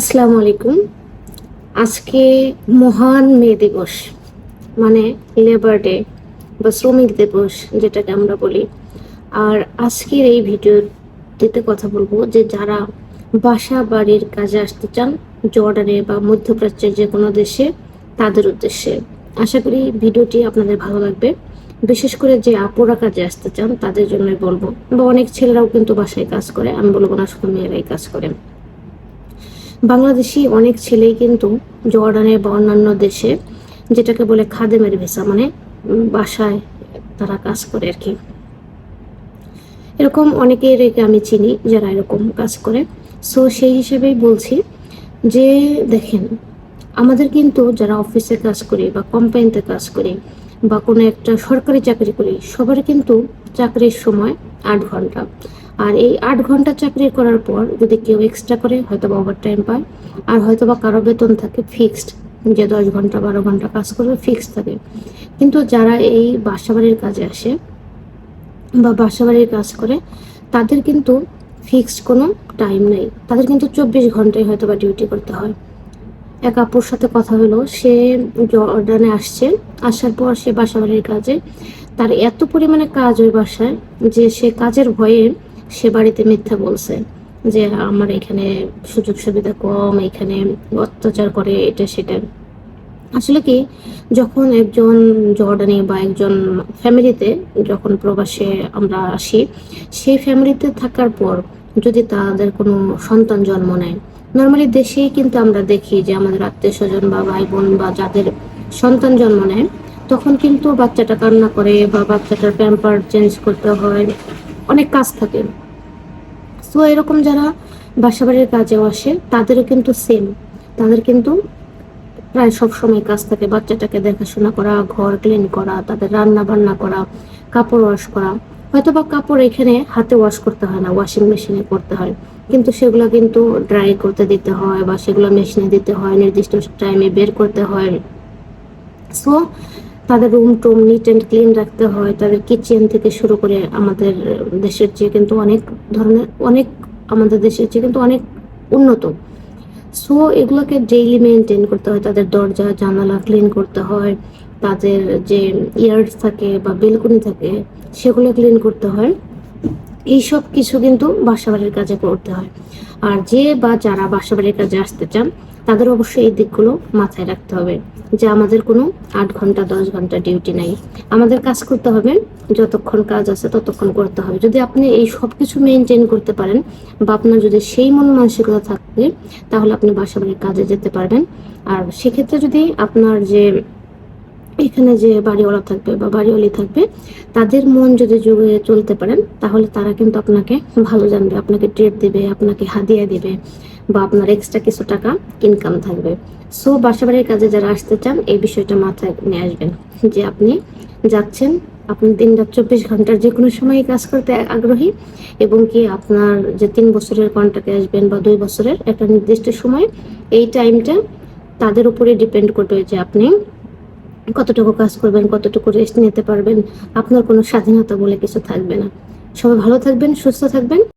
আসসালামু আলাইকুম। আজকে মহান মে দিবস মানে লেবার ডে বা শ্রমিক দিবস যেটাকে আমরা বলি। আর আজকের এই ভিডিওটিতে কথা বলব যে যারা বাসা বাড়ির কাজে আসতে চান, জর্ডানে বা মধ্যপ্রাচ্যের যে কোনো দেশে, তাদের উদ্দেশ্যে। আশা করি ভিডিওটি আপনাদের ভালো লাগবে। বিশেষ করে যে আপুরা কাজে আসতে চান, তাদের জন্যই বলব। বা অনেক ছেলেরাও কিন্তু বাসায় কাজ করে, আমি বলব না শুধু মেয়েরাই কাজ করে বাংলাদেশি অনেক ছেলেই কিন্তু জর্ডানে বা অন্যান্য দেশে যেটাকে বলে খাদেমের ভিসা মানে বাসায় তারা কাজ করে আর কি। এরকম অনেকের আমি চিনি যারা এরকম কাজ করে। সো সেই হিসেবেই বলছি যে, দেখেন, আমাদের কিন্তু যারা অফিসে কাজ করি বা কোম্পানিতে কাজ করি বা কোনো একটা সরকারি চাকরি করি, সবার কিন্তু চাকরির সময় আট ঘণ্টা। আর এই আট ঘণ্টা চাকরি করার পর যদি কেউ এক্সট্রা করে হয়তো বা ওভার টাইম পায়, আর হয়তো বা কারও বেতন থাকে ফিক্সড যে দশ ঘণ্টা, বারো ঘণ্টা কাজ করবে ফিক্সড থাকে। কিন্তু যারা এই বাসাবাড়ির কাজে আসে বা বাসাবাড়ির কাজ করে, তাদের কিন্তু ফিক্সড কোনো টাইম নেই। তাদের কিন্তু চব্বিশ ঘন্টায় হয়তো বা ডিউটি করতে হয়। এক আপুর সাথে কথা হলো, সে জর্ডানে আসছে, আসার পর সে বাসাবাড়ির কাজে। তার এত পরিমাণে কাজ ওই বাসায় যে সে কাজের ভয়ে সে বাড়িতে মিথ্যা বলছে যে আমার এখানে সুযোগ সুবিধা কম, এখানে অত্যাচার করে এটা সেটা। আসলে কি, যখন একজন জর্ডানি বা একজন ফ্যামিলিতে যখন প্রবাসে আমরা আসি, সেই ফ্যামিলিতে থাকার পর যদি তাদের কোনো সন্তান জন্ম নেয়, নর্মালি দেশেই কিন্তু আমরা দেখি যে আমাদের আত্মীয় স্বজন বা ভাই বোন বা যাদের সন্তান জন্ম নেয়, তখন কিন্তু বাচ্চাটা কান্না করে বা বাচ্চাটার প্যাম্পার চেঞ্জ করতে হয়। অনেক কাজ থাকে। সো এরকম যারা বাসাবাড়ির কাজেও আসে, তাদেরও কিন্তু সেম তাদের কিন্তু প্রায় সব সময় কাজ থাকে। বাচ্চাটাকে দেখাশোনা করা, ঘর ক্লিন করা, তাদের রান্না বান্না করা, কাপড় ওয়াশ করা। হয়তো বা কাপড় এখানে হাতে ওয়াশ করতে হয় না ওয়াশিং মেশিনে করতে হয়। কিন্তু সেগুলো কিন্তু ড্রাই করতে দিতে হয় বা সেগুলো মেশিনে দিতে হয়, নির্দিষ্ট টাইমে বের করতে হয়। সো তাদের রুম টুম নিট অ্যান্ড ক্লিন রাখতে হয়, তাদের কিচেন থেকে শুরু করে আমাদের দেশের চেয়ে কিন্তু অনেক ধরনের, অনেক আমাদের দেশের চেয়ে কিন্তু অনেক উন্নত। সো এগুলোকে ডেইলি মেনটেন করতে হয়, তাদের দরজা, জানালা ক্লিন করতে হয়, তাদের যে ইয়ার্স থাকে বা বেলকনি থাকে, সেগুলো ক্লিন করতে হয়। এইসব কিছু কিন্তু বাসাবাড়ির কাজে করতে হয়। আর যে বা যারা বাসাবাড়ির কাজে আসতে চান তাদের অবশ্যই এই দিকগুলো মাথায় রাখতে হবে যে আমাদের কোনো আট ঘণ্টা, দশ ঘণ্টা ডিউটি নাই। আমাদের কাজ করতে হবে, যতক্ষণ কাজ আছে ততক্ষণ করতে হবে। যদি আপনি এই সব কিছু মেনটেন করতে পারেন বা আপনার যদি সেই মন মানসিকতা থাকে, তাহলে আপনি বাসাবাড়ির কাজে যেতে পারবেন। আর সেক্ষেত্রে যদি আপনার যে এখানে যে বাড়িওয়ালা থাকবে বা বাড়িওয়ালি থাকবে, তাদের মন যদি যোগে চলতে পারেন, তাহলে তারা কিন্তু আপনাকে ভালো জানবে, আপনাকে ট্রিট দেবে, আপনাকে হাদিয়া দেবে বা আপনার এক্সট্রা কিছু টাকা ইনকাম থাকবে। সো বাসাবাড়ির কাজে যারা আসতে চান, এই বিষয়টা মাথায় নিয়ে আসবেন যে আপনি যাচ্ছেন, আপনি দিন রাত চব্বিশ ঘণ্টার যে কোনো সময় কাজ করতে আগ্রহী এবং কি আপনার যে তিন বছরের কন্ট্রাক্টে আসবেন বা দুই বছরের একটা নির্দিষ্ট সময়, এই টাইমটা তাদের উপরে ডিপেন্ড করবে যে আপনি কতটুকু কাজ করবেন, কতটুকু রেস্ট নিতে পারবেন, আপনার কোনো স্বাধীনতা বলে কিছু থাকবে না। সবাই ভালো থাকবেন, সুস্থ থাকবেন।